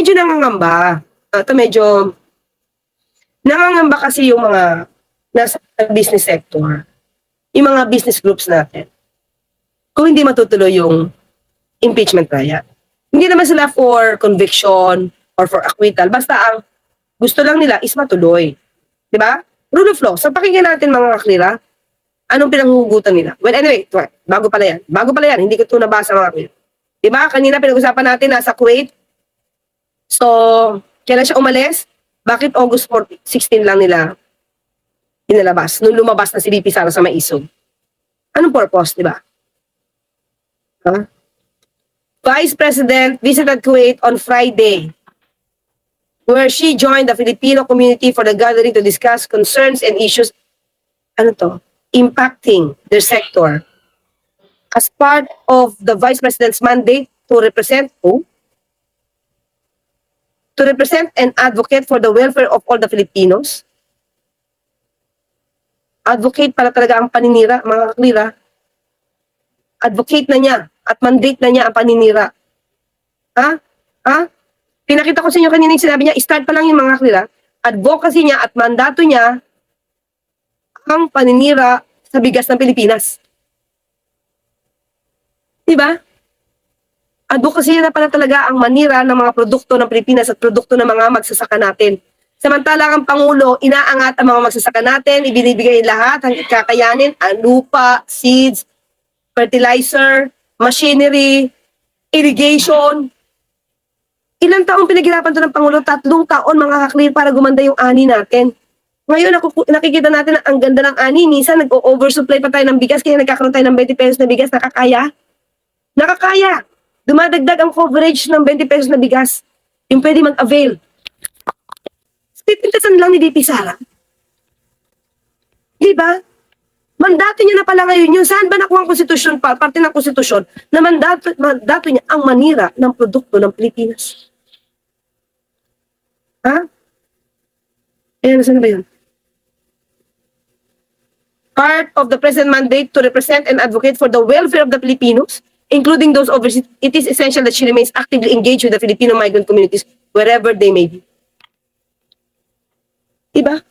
medyo nangangamba. Ito medyo nangangamba kasi yung mga nasa business sector, yung mga business groups natin. Kung hindi matutuloy yung impeachment trial. Hindi naman sila for conviction or for acquittal. Basta ang gusto lang nila is matuloy. Di ba? Rule of law. Sa pakinggan natin mga kaklira, anong pinanghugutan nila? Well, anyway, bago pala yan. Bago pala yan. Hindi ko ito nabasa mga kaklira. Di ba? Kanina pinag-usapan natin nasa Kuwait. So, kailan siya umalis? Bakit August 14, 16 lang nila inilabas? Nung lumabas na si VP Sara sa Maisog. Anong purpose, di ba? Huh? Vice President visited Kuwait on Friday where she joined the Filipino community for the gathering to discuss concerns and issues ano to, impacting their sector. As part of the Vice President's mandate to represent who? To represent and advocate for the welfare of all the Filipinos. Advocate pala talaga ang paninira, mga kaklira. Advocate na niya at mandate na niya ang paninira. Ha? Ha? Pinakita ko sa inyo kanina yung sinabi niya, start pa lang yung mga kaklira. Advocacy niya at mandato niya ang paninira sa bigas ng Pilipinas. Diba? Advocacy na pala talaga ang manira ng mga produkto ng Pilipinas at produkto ng mga magsasaka natin. Samantala ang Pangulo, inaangat ang mga magsasaka natin, ibinibigay lahat ang kakayanin, ang lupa, seeds, fertilizer, machinery, irrigation. Ilang taong pinaghirapan to ng Pangulo? Tatlong taon mga kaklir para gumanda yung ani natin. Ngayon, nakikita natin na ang ganda ng ani. Minsan, nag-oversupply pa tayo ng bigas kaya nagkakaroon tayo ng 20 pesos na bigas. Nakakaya? Nakakaya. Dumadagdag ang coverage ng 20 pesos na bigas. Yung pwede mag-avail. Pipintasan lang ni DP Sara. Di ba? Mandato niya na pala ngayon yun. Saan ba nakuha ang konstitusyon pa, parte ng konstitusyon, na mandato, mandato niya ang manira ng produkto ng Pilipinas? Ha? Eh, saan na ba yun? Part of the present mandate to represent and advocate for the welfare of the Filipinos, including those overseas, it is essential that she remains actively engaged with the Filipino migrant communities wherever they may be. Diba?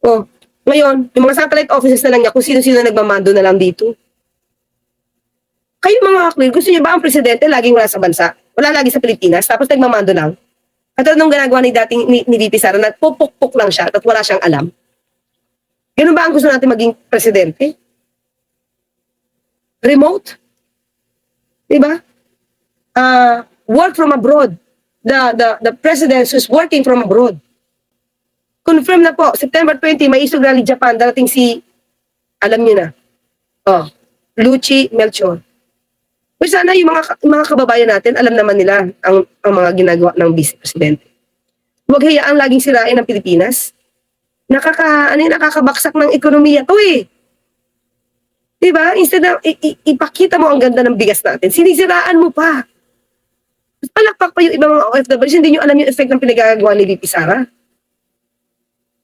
Oh, ngayon, yung mga satellite offices na lang niya, kung sino-sino nagmamando na lang dito. Kayo mga kaklir, gusto niyo ba ang presidente laging wala sa bansa? Wala lagi sa Pilipinas, tapos nagmamando lang? At anong ginagawa ni dating ni, ni VP Sara, nagpupukpuk lang siya at wala siyang alam? Ganun ba ang gusto natin maging presidente? Remote? Diba? Uh, work from abroad. The, the, the president who's working from abroad. Confirm na po, September 20, may isog rally Japan, darating si, alam niyo na, oh, Luchi Melchor. Pero sana yung mga, mga kababayan natin, alam naman nila ang, ang mga ginagawa ng vice presidente. Huwag hayaan laging sirain ang Pilipinas. Nakaka, ano yung nakakabaksak ng ekonomiya to eh. Diba? Instead na ipakita mo ang ganda ng bigas natin, sinisiraan mo pa. Palakpak pa yung ibang mga OFWs, hindi nyo alam yung effect ng pinagagawa ni VP Sara.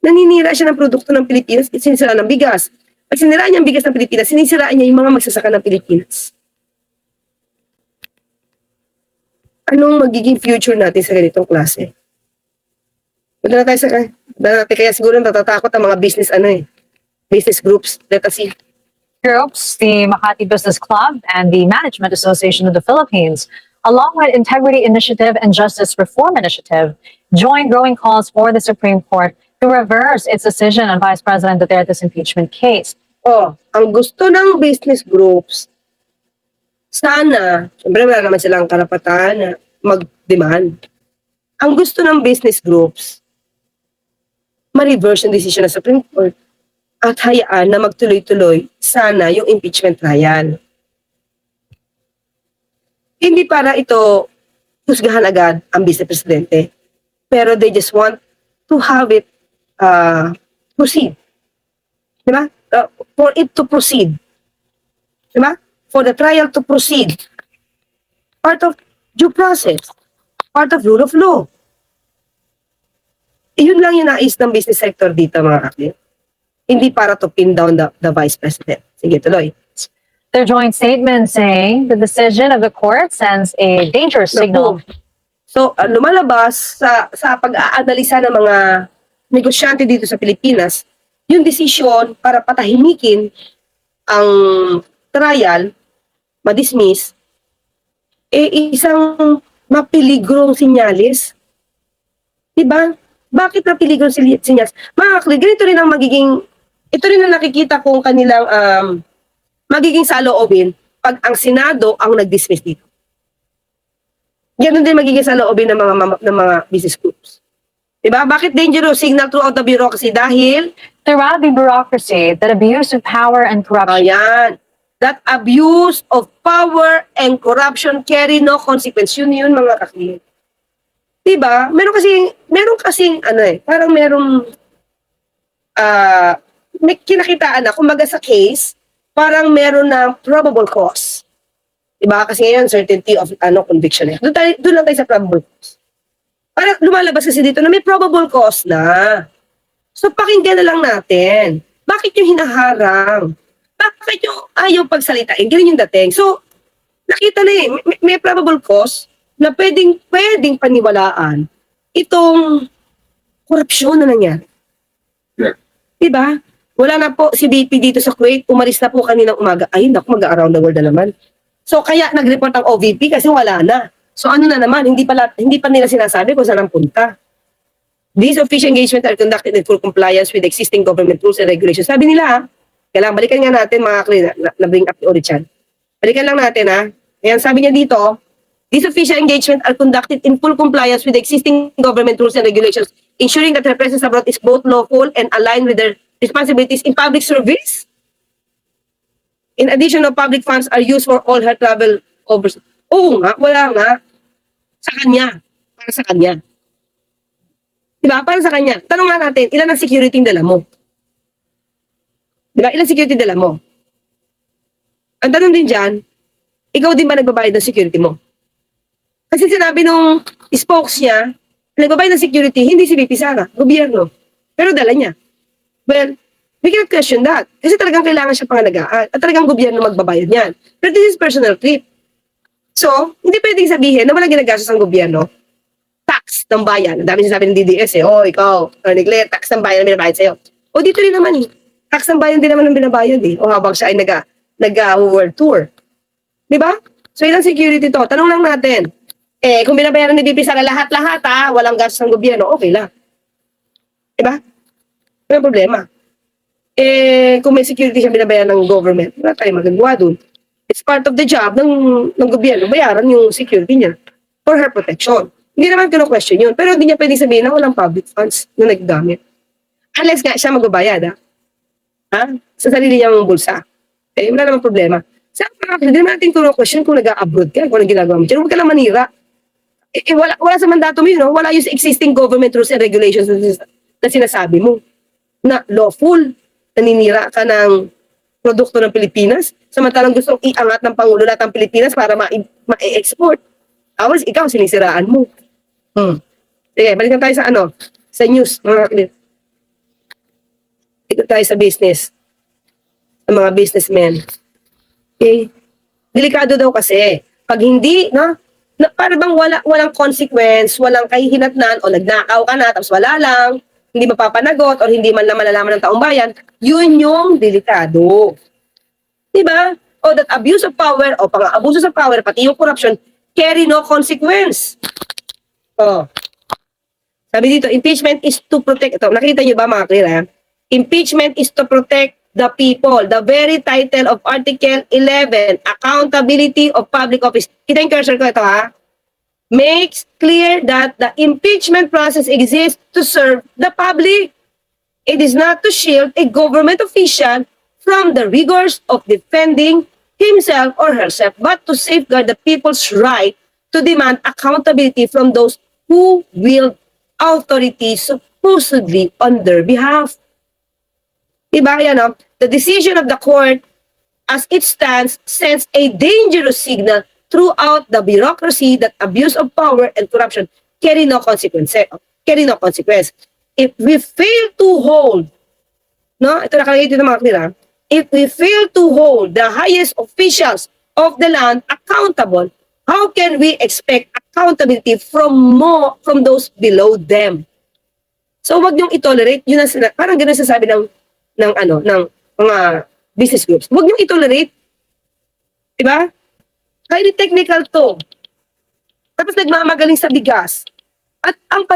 Naninira siya ng produkto ng Pilipinas, sinisiraan ng bigas. Pag siniraan niya ang bigas ng Pilipinas, sinisiraan niya yung mga magsasaka ng Pilipinas. Anong magiging future natin sa ganitong klase? Wala na tayo sa... Wala natin, kaya siguro natatakot ang mga business, ano eh, business groups. Let us see. Groups, the Makati Business Club, and the Management Association of the Philippines, along with Integrity Initiative and Justice Reform Initiative, join growing calls for the Supreme Court to reverse its decision on Vice President Duterte's impeachment case. Oh, ang gusto ng business groups, sana, siyempre wala naman silang karapatan na mag-demand. Ang gusto ng business groups, ma-reverse yung decision ng Supreme Court at hayaan na magtuloy-tuloy sana yung impeachment trial. Hindi para ito husgahan agad ang vice-presidente, pero they just want to have it uh, proceed. Diba? Uh, for it to proceed. Diba? For the trial to proceed. Part of due process. Part of rule of law. Yun lang yung nais ng business sector dito, mga kapatid. Hindi para to pin down the, the vice president. Sige, tuloy. Their joint statement saying the decision of the court sends a dangerous signal. So, ah, lumalabas sa, sa pag-aanalisa ng mga negosyante dito sa Pilipinas, yung desisyon para patahimikin ang trial, madismiss, eh isang mapiligrong sinyalis. Diba? Bakit mapiligrong sinyalis? Mga ganito rin ang magiging, ito rin ang nakikita kong kanilang um, magiging saloobin pag ang Senado ang nag-dismiss dito. Ganun din magiging saloobin ng mga, ng mga business groups. Diba? Bakit dangerous signal throughout the bureaucracy? Dahil Throughout the bureaucracy, that abuse of power and corruption Ayan. That abuse of power and corruption carry no consequence. Yun yun mga kakli. Diba? Meron kasi, meron kasing, ano eh, parang merong, ah, may kinakitaan na, kumbaga sa case, parang meron na probable cause. Diba? Kasi ngayon, certainty of, ano, conviction eh. Doon, tayo, doon lang tayo sa probable cause. Parang lumalabas kasi dito na may probable cause na. So, pakinggan na lang natin. Bakit yung hinaharang? Bakit yung ayaw pagsalitain? Ganun yung dating. So, nakita na eh, may, may probable cause na pwedeng, pwedeng paniwalaan itong korupsyon na nangyari. Yeah. Diba? Wala na po si BP dito sa Kuwait, umalis na po kaninang umaga. Ay, naku, mag-around the world na naman. So, kaya nag-report ang OVP kasi wala na. So, ano na naman, hindi, pala, hindi pa nila sinasabi kung saan ang punta. These official engagements are conducted in full compliance with existing government rules and regulations. Sabi nila? Kailangan balikan nga natin mga kli, na, na bring up ni Orichan. Balikan lang natin ha. Ayan, sabi niya dito, these official engagements are conducted in full compliance with existing government rules and regulations, ensuring that their presence abroad is both lawful and aligned with their responsibilities in public service. In addition, no public funds are used for all her travel overseas. Oo nga, wala nga. Sa kanya. Para sa kanya. Diba? Para sa kanya. Tanong nga natin, ilan ang security yung dala mo? Diba? Ilan security dala mo? Ang tanong din dyan, ikaw din ba nagbabayad ng security mo? Kasi sinabi nung spokes niya, nagbabayad ng security, hindi si VP Sara, gobyerno. Pero dala niya. Well, we cannot question that. Kasi talagang kailangan siya pangalagaan. At talagang gobyerno magbabayad niyan. Pero this is personal trip. So, hindi pwedeng sabihin na walang ginagastos ang gobyerno. Tax ng bayan. Ang dami sinasabi ng DDS eh. Oh, ikaw, Claire, tax ng bayan ang binabayad sa'yo. O dito rin naman eh. Tax ng bayan din naman ang binabayad eh. O habang siya ay nag, nag world tour. Di ba? So, ilang security to? Tanong lang natin. Eh, kung binabayaran ni BP Sara lahat-lahat ha, walang gastos ng gobyerno, okay lang. Di ba? Walang problema. Eh, kung may security siya binabayaran ng government, wala tayong magagawa dun. It's part of the job ng, ng gobyerno, bayaran yung security niya for her protection. Hindi naman kino-question yun. Pero hindi niya pwedeng sabihin na walang public funds na naggamit. Unless nga siya magbabayad, ha? Ha? Sa sarili niyang bulsa. Eh, wala namang problema. Sa mga hindi naman natin kino-question kung nag-abroad ka, kung anong ginagawa mo. Diyan, huwag ka lang manira. Eh, eh, wala, wala sa mandato mo yun, no? wala yung existing government rules and regulations na, na sinasabi mo na lawful, naninira ka ng produkto ng Pilipinas, samantalang gustong iangat ng Pangulo lahat ng Pilipinas para ma- ma-export. Tapos ikaw, sinisiraan mo. Hmm. Sige, balikan tayo sa ano, sa news, mga kapatid. Dito tayo sa business. Sa mga businessmen. Okay? Delikado daw kasi. Pag hindi, no? Na, para bang wala, walang consequence, walang kahihinatnan, o nagnakaw ka na, tapos wala lang, hindi mapapanagot, o hindi man lang malalaman ng taong bayan, yun yung delikado. Diba? O that abuse of power, o pang-abuso sa power, pati yung corruption, carry no consequence. O. Sabi dito, impeachment is to protect, ito, nakita nyo ba mga clear, ha? Impeachment is to protect the people. The very title of Article 11, Accountability of Public Office. Kita yung cursor ko ito ha. Makes clear that the impeachment process exists to serve the public. It is not to shield a government official from the rigors of defending himself or herself, but to safeguard the people's right to demand accountability from those who wield authority supposedly on their behalf. Diba? Yan, no? The decision of the court as it stands sends a dangerous signal throughout the bureaucracy that abuse of power and corruption carry no consequence. Carry no consequence. If we fail to hold, no, ito nakalagay dito mga kanila, if we fail to hold the highest officials of the land accountable, how can we expect accountability from more, from those below them. So, wag niyong itolerate. Yun ang sina- parang ganun sasabi ng, ng ano, ng mga business groups. Wag niyong itolerate. Diba? Highly technical to. Tapos nagmamagaling sa bigas. At ang,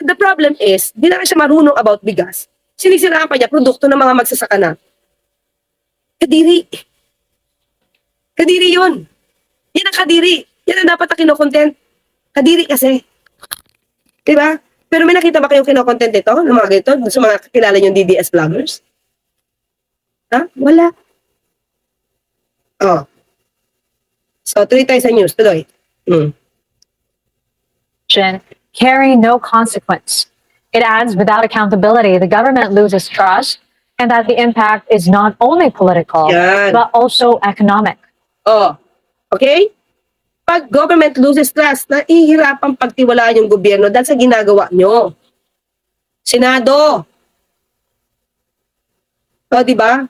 the problem is, di na siya marunong about bigas. Sinisiraan pa niya produkto ng mga magsasaka na. Kadiri. Kadiri yun. Yan ang kadiri. Yan ang dapat na kinokontent. Kadiri kasi. Diba? Pero may nakita ba kayong kinokontent ito? Ng mga ganito? Sa mga kakilala yung DDS vloggers? Ha? Wala. Oh. So, tuloy tayo sa news. Tuloy. Hmm. carry no consequence. It adds, without accountability, the government loses trust and that the impact is not only political, Yan. but also economic. Oh. Okay? Pag government loses trust, nahihirapang pagtiwalaan yung gobyerno dahil sa ginagawa nyo. Senado. O, di ba?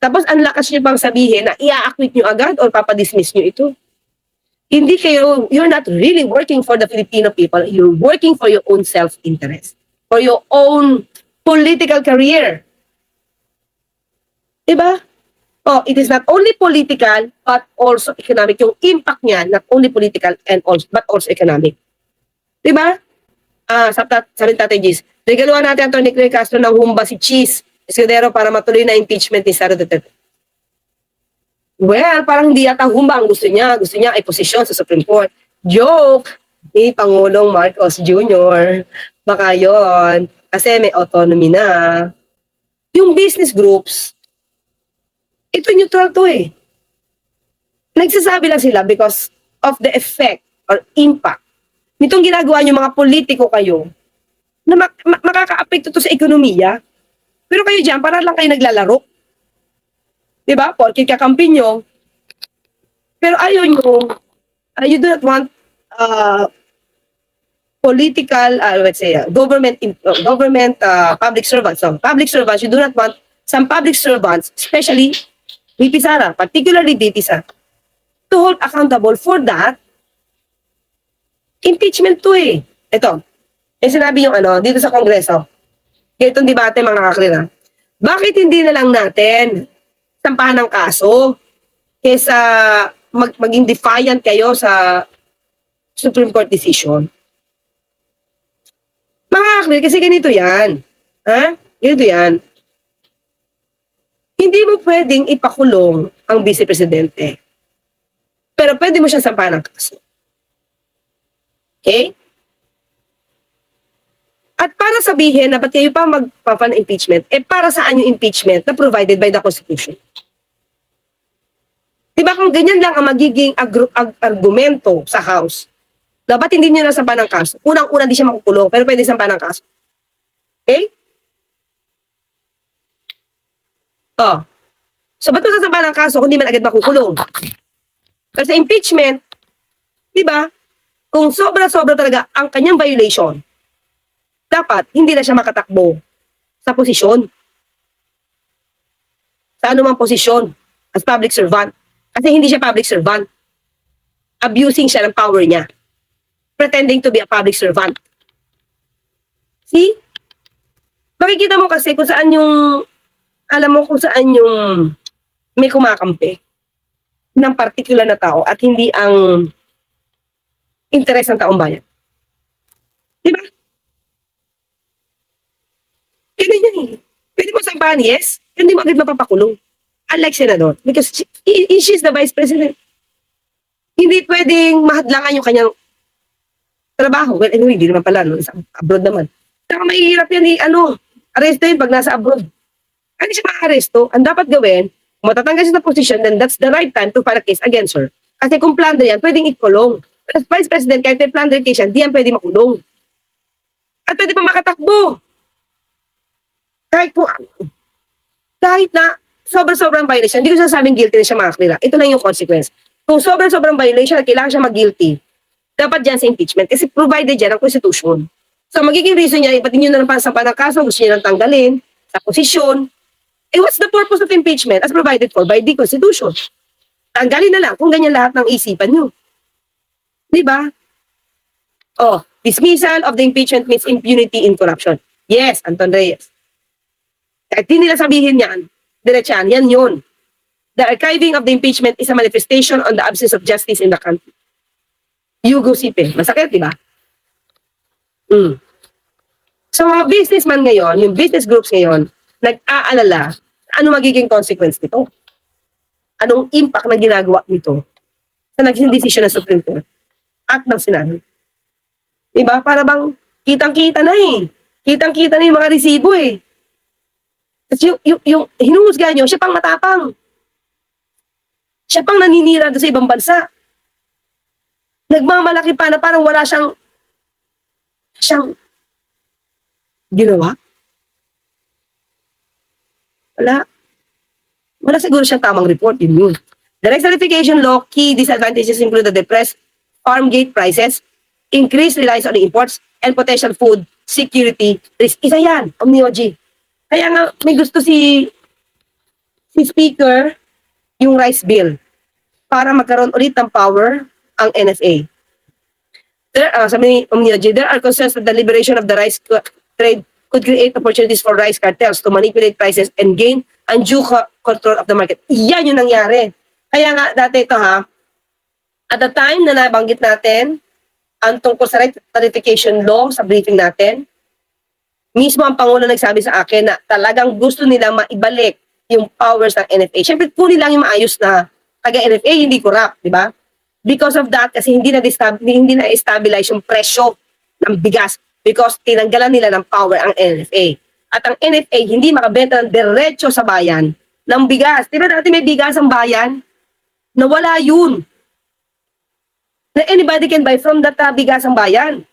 Tapos ang lakas nyo pang sabihin na i-acquit nyo agad or papadismiss nyo ito. Hindi kayo, you're not really working for the Filipino people. You're working for your own self-interest. For your own political career. Diba? Oh, it is not only political but also economic. Yung impact niya, not only political and also but also economic. 'Di ba? Ah, sa tat sabi ni Tatay natin Atty. Claire Castro ng humba si Cheese Escudero para matuloy na impeachment ni Sara Duterte. Well, parang hindi yata humba ang gusto niya. Gusto niya ay posisyon sa Supreme Court. Joke! Ni Pangulong Marcos Jr. Baka yon Kasi may autonomy na. Yung business groups, ito neutral to eh. Nagsasabi lang sila because of the effect or impact nitong ginagawa niyo mga politiko kayo na mak- ma- makaka-apekto to sa ekonomiya. Pero kayo dyan, para lang kayo naglalaro. Di ba? Porkit kakampi nyo. Pero ayaw nyo, uh, you do not want uh, political, uh, let's say, uh, government, uh, government, uh, public servants. So, public servants, you do not want some public servants, especially VP Sara, particularly VP Sara, to hold accountable for that impeachment to eh. Ito, yung sinabi yung ano, dito sa Kongreso, itong debate mga nakaklina, bakit hindi na lang natin sampahan ng kaso kesa mag, maging defiant kayo sa Supreme Court decision? Mga kaklir, kasi ganito yan. Ha? Ganito yan. Hindi mo pwedeng ipakulong ang vice presidente. Pero pwede mo siya sampahan ng kaso. Okay? At para sabihin na ba't kayo pa magpapa ng impeachment, eh para saan yung impeachment na provided by the Constitution? Diba kung ganyan lang ang magiging agru- ag- argumento sa House, dapat hindi nyo nasampa ng kaso. Unang-una di siya makukulong, pero pwede sampa ng kaso. Okay? Oh. So, ba't mo sasampa ng kaso kung di man agad makukulong? Kasi impeachment, di ba, kung sobra-sobra talaga ang kanyang violation, dapat hindi na siya makatakbo sa posisyon. Sa anumang posisyon as public servant. Kasi hindi siya public servant. Abusing siya ng power niya. Pretending to be a public servant. See? Makikita mo kasi kung saan yung, alam mo kung saan yung may kumakampi ng particular na tao at hindi ang interes ng taong bayan. Di ba? Ganun yan eh. Yes. Hindi mo agad mapapakulong. Unlike senador. Because she, he- she's the vice president. Hindi pwedeng mahadlangan yung kanyang trabaho. Well, anyway, hindi naman pala. No? Sa abroad naman. Saka mahihirap yan eh, ano, arresto yun pag nasa abroad. Hindi siya maka-arresto. Ang dapat gawin, matatanggal siya sa position, then that's the right time to file a case against her. Kasi kung plunder yan, pwedeng ikulong. As vice president, kahit may plunder case yan, di yan pwede makulong. At pwede pa makatakbo. Kahit po, kahit na sobrang-sobrang violation, hindi ko sinasabing guilty na siya makaklira. Ito lang yung consequence. Kung sobrang-sobrang violation at kailangan siya mag-guilty, dapat dyan sa impeachment kasi provided dyan ang Constitution. So magiging reason niya, ipatin nyo na lang sa ng kaso, gusto niya nang tanggalin sa posisyon. Eh what's the purpose of impeachment as provided for by the Constitution? Tanggalin na lang kung ganyan lahat ng isipan nyo. Di ba? Oh, dismissal of the impeachment means impunity in corruption. Yes, Anton Reyes. Kahit di nila sabihin yan, diretsahan, yan yun. The archiving of the impeachment is a manifestation on the absence of justice in the country. Yugo Sipe. Masakit, di ba? Mm. So, businessman ngayon, yung business groups ngayon, nag-aalala, ano magiging consequence nito? Anong impact na ginagawa nito sa naging desisyon ng Supreme Court at ng Senado? Diba? Para bang kitang-kita na eh. Kitang-kita na yung mga resibo eh. Kasi yung, yung, yung hinuhusga nyo, siya pang matapang. Siya pang naninira sa ibang bansa. Nagmamalaki pa na parang wala siyang siyang ginawa. Wala. Wala siguro siyang tamang report. Yun yun. The Rex Certification Law, key disadvantages include the depressed farm gate prices, increased reliance on imports, and potential food security risk. Isa yan, Omniogy. Kaya nga, may gusto si si Speaker yung rice bill para magkaroon ulit ng power ang NFA. There, uh, sabi ni Omniogy, there are concerns that the liberation of the rice trade could create opportunities for rice cartels to manipulate prices and gain undue co- control of the market. Yan yung nangyari. Kaya nga, dati ito ha, at the time na nabanggit natin, ang tungkol sa right tarification law sa briefing natin, mismo ang Pangulo nagsabi sa akin na talagang gusto nila maibalik yung powers ng NFA. Siyempre, kunin lang yung maayos na taga-NFA, hindi corrupt, di ba? Because of that, kasi hindi na hindi na stabilize yung presyo ng bigas because tinanggalan nila ng power ang NFA. At ang NFA hindi makabenta ng diretso sa bayan ng bigas. Di ba dati may bigas ang bayan? Nawala yun. Na anybody can buy from that uh, bigas ang bayan.